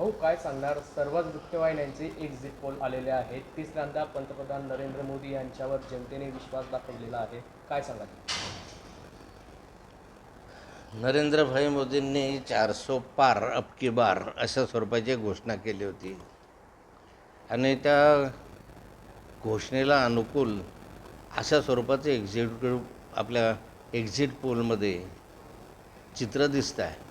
भाऊ काय सांगणार? सर्वच वृत्तवाहिन्यांचे एक्झिट पोल आलेले आहेत. तिसऱ्यांदा पंतप्रधान नरेंद्र मोदी यांच्यावर जनतेने विश्वास दाखवलेला आहे. काय सांगाल? नरेंद्रभाई मोदींनी चारसो पार अबकी बार अशा स्वरूपाची घोषणा केली होती. आणि त्या घोषणेला अनुकूल अशा स्वरूपाचं एक्झिक्युटिव्ह आपल्या एक्झिट पोलमध्ये चित्र दिसतं आहे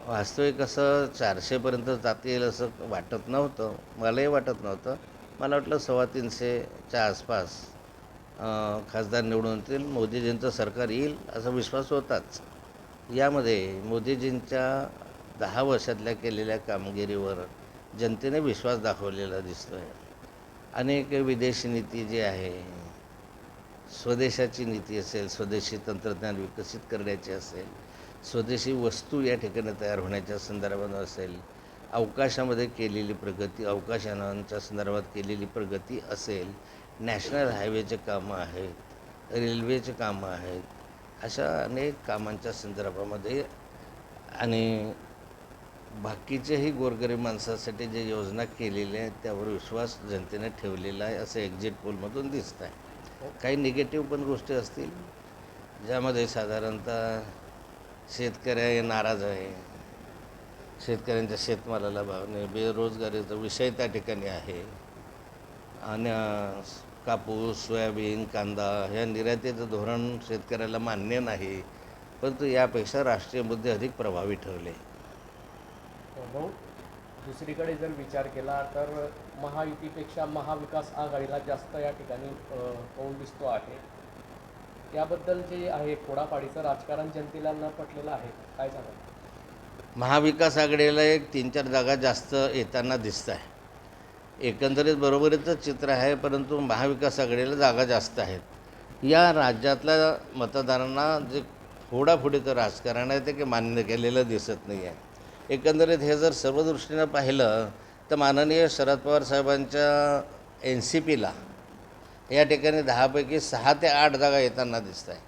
वास्तविक असं चारशेपर्यंत जाता येईल असं वाटत नव्हतं. मलाही वाटत नव्हतं. मला वाटलं सव्वा तीनशेच्या आसपास खासदार निवडून येतील. मोदीजींचं सरकार येईल असा विश्वास होताच. यामध्ये मोदीजींच्या दहा वर्षातल्या केलेल्या कामगिरीवर जनतेने विश्वास दाखवलेला दिसतो आहे अनेक विदेशी नीती जी आहे स्वदेशाची नीती असेल स्वदेशी तंत्रज्ञान विकसित करण्याची असेल स्वदेशी वस्तू या ठिकाणी तयार होण्याच्या संदर्भात असेल अवकाशामध्ये केलेली प्रगती अवकाशयानांच्या संदर्भात केलेली प्रगती असेल नॅशनल हायवेचे कामं आहेत रेल्वेचे कामं आहेत अशा अनेक कामांच्या संदर्भामध्ये आणि बाकीचेही गोरगरीब माणसासाठी जे योजना केलेल्या आहेत त्यावर विश्वास जनतेने ठेवलेला आहे असं एक्झिट पोलमधून दिसत आहे काही निगेटिव्ह पण गोष्टी असतील ज्यामध्ये साधारणतः शेतकऱ्या नाराज आहे. शेतकऱ्यांच्या शेतमालाला भाव नाही. बेरोजगारीचा विषय त्या ठिकाणी आहे. आणि कापूस सोयाबीन कांदा ह्या निर्यातीचं धोरण शेतकऱ्याला मान्य नाही. परंतु यापेक्षा राष्ट्रीय मुद्दे अधिक प्रभावी ठरले. हो, भाऊ दुसरीकडे जर विचार केला तर महायुतीपेक्षा महाविकास आघाडीला जास्त या ठिकाणी कौल दिसतो आहे. याबद्दल जे आहे फोडाफाडीचं राजकारण जनतेला न पटलेलं आहे काय सांगाल? महाविकास आघाडीला एक तीन चार जागा जास्त येताना दिसत आहे. एकंदरीत बरोबरीचं चित्र आहे परंतु महाविकास आघाडीला जागा जास्त आहेत. या राज्यातल्या मतदारांना जे फोडाफोडीचं राजकारण आहे ते काही मान्य केलेलं दिसत नाही आहे. एकंदरीत हे जर सर्व दृष्टीनं पाहिलं तर माननीय शरद पवार साहेबांच्या एन सी पीला या ठिकाणी दहापैकी सहा ते आठ जागा येताना दिसत आहे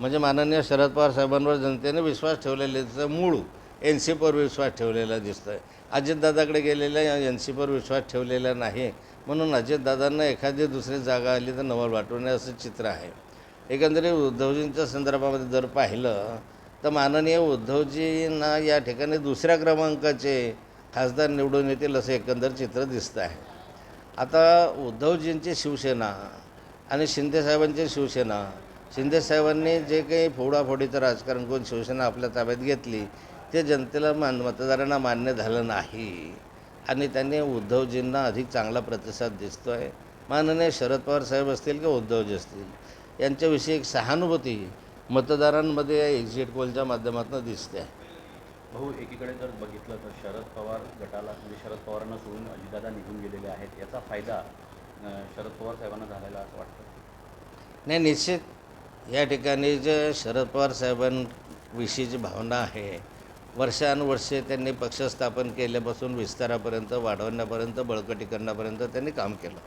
म्हणजे माननीय शरद पवार साहेबांवर जनतेने विश्वास ठेवलेल्याचं मूळ एन सी विश्वास ठेवलेला दिसतो आहे अजितदादाकडे गेलेल्या एन सी विश्वास ठेवलेला नाही. म्हणून अजितदादांना एखादी दुसरी जागा आली तर नवल वाटवणे असं चित्र आहे. एकंदरीत उद्धवजींच्या संदर्भामध्ये जर पाहिलं तर माननीय उद्धवजींना या ठिकाणी दुसऱ्या क्रमांकाचे खासदार निवडून येतील असं एकंदर चित्र दिसतं आहे आता उद्धवजींची शिवसेना आणि शिंदेसाहेबांची शिवसेना. शिंदेसाहेबांनी जे काही फोडाफोडीचं राजकारण करून शिवसेना आपल्या ताब्यात घेतली ते जनतेला मान मतदारांना मान्य झालं नाही. आणि त्यांनी उद्धवजींना अधिक चांगला प्रतिसाद दिसतो आहे माननीय शरद पवार साहेब असतील किंवा उद्धवजी असतील यांच्याविषयी एक सहानुभूती मतदारांमध्ये या एक्झिट पोलच्या माध्यमातून दिसते. आहे भाऊ एकीकडे जर बघितलं तर शरद पवार गटाला म्हणजे शरद पवारांना सोडून अजितदादा निघून गेलेले आहेत. याचा फायदा शरद पवार साहेबांना झालेला असं वाटतं? नाही निश्चित. या ठिकाणी जे शरद पवार साहेबांविषयीची भावना आहे वर्षानुवर्षे त्यांनी पक्ष स्थापन केल्यापासून विस्तारापर्यंत वाढवण्यापर्यंत बळकटी करण्यापर्यंत त्यांनी काम केलं.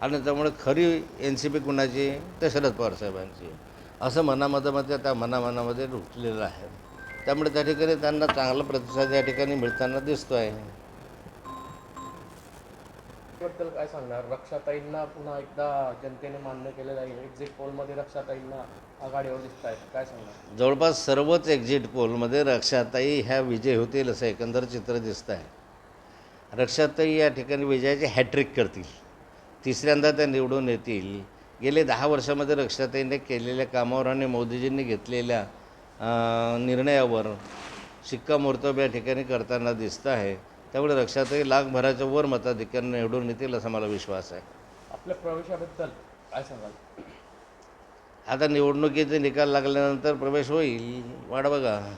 आणि त्यामुळे खरी एन सी पी कुणाची? तर शरद पवार साहेबांची. असं मनामध्ये मध्ये त्या मनामनामध्ये रुटलेलं आहे. त्यामुळे त्या ठिकाणी त्यांना चांगला प्रतिसाद या ठिकाणी मिळताना दिसतो आहे बद्दल काय सांगणार? रक्षाताईंना पुन्हा एकदा जनतेने मान्य केलेलं आहे. एक्झिट पोलमध्ये रक्षाताईंना आघाडीवर दिसत आहेत. काय सांगणार? जवळपास सर्वच एक्झिट पोलमध्ये रक्षाताई ह्या विजय होतील असं एकंदर चित्र दिसतं आहे रक्षाताई या ठिकाणी विजयाचे हॅट्रिक करतील. तिसऱ्यांदा त्या निवडून येतील. गेले दहा वर्षामध्ये रक्षाताईने केलेल्या कामावर आणि मोदीजींनी घेतलेल्या निर्णयावर शिक्कामोर्तब या ठिकाणी करताना दिसतं आहे. त्यामुळे रक्षाताई लाखभराच्या वर मताधिक्याने निवडून येतील असा मला विश्वास आहे. आपल्या प्रवेशाबद्दल काय सांगाल? आता निवडणुकीचे निकाल लागल्यानंतर प्रवेश होईल. वाढ बघा.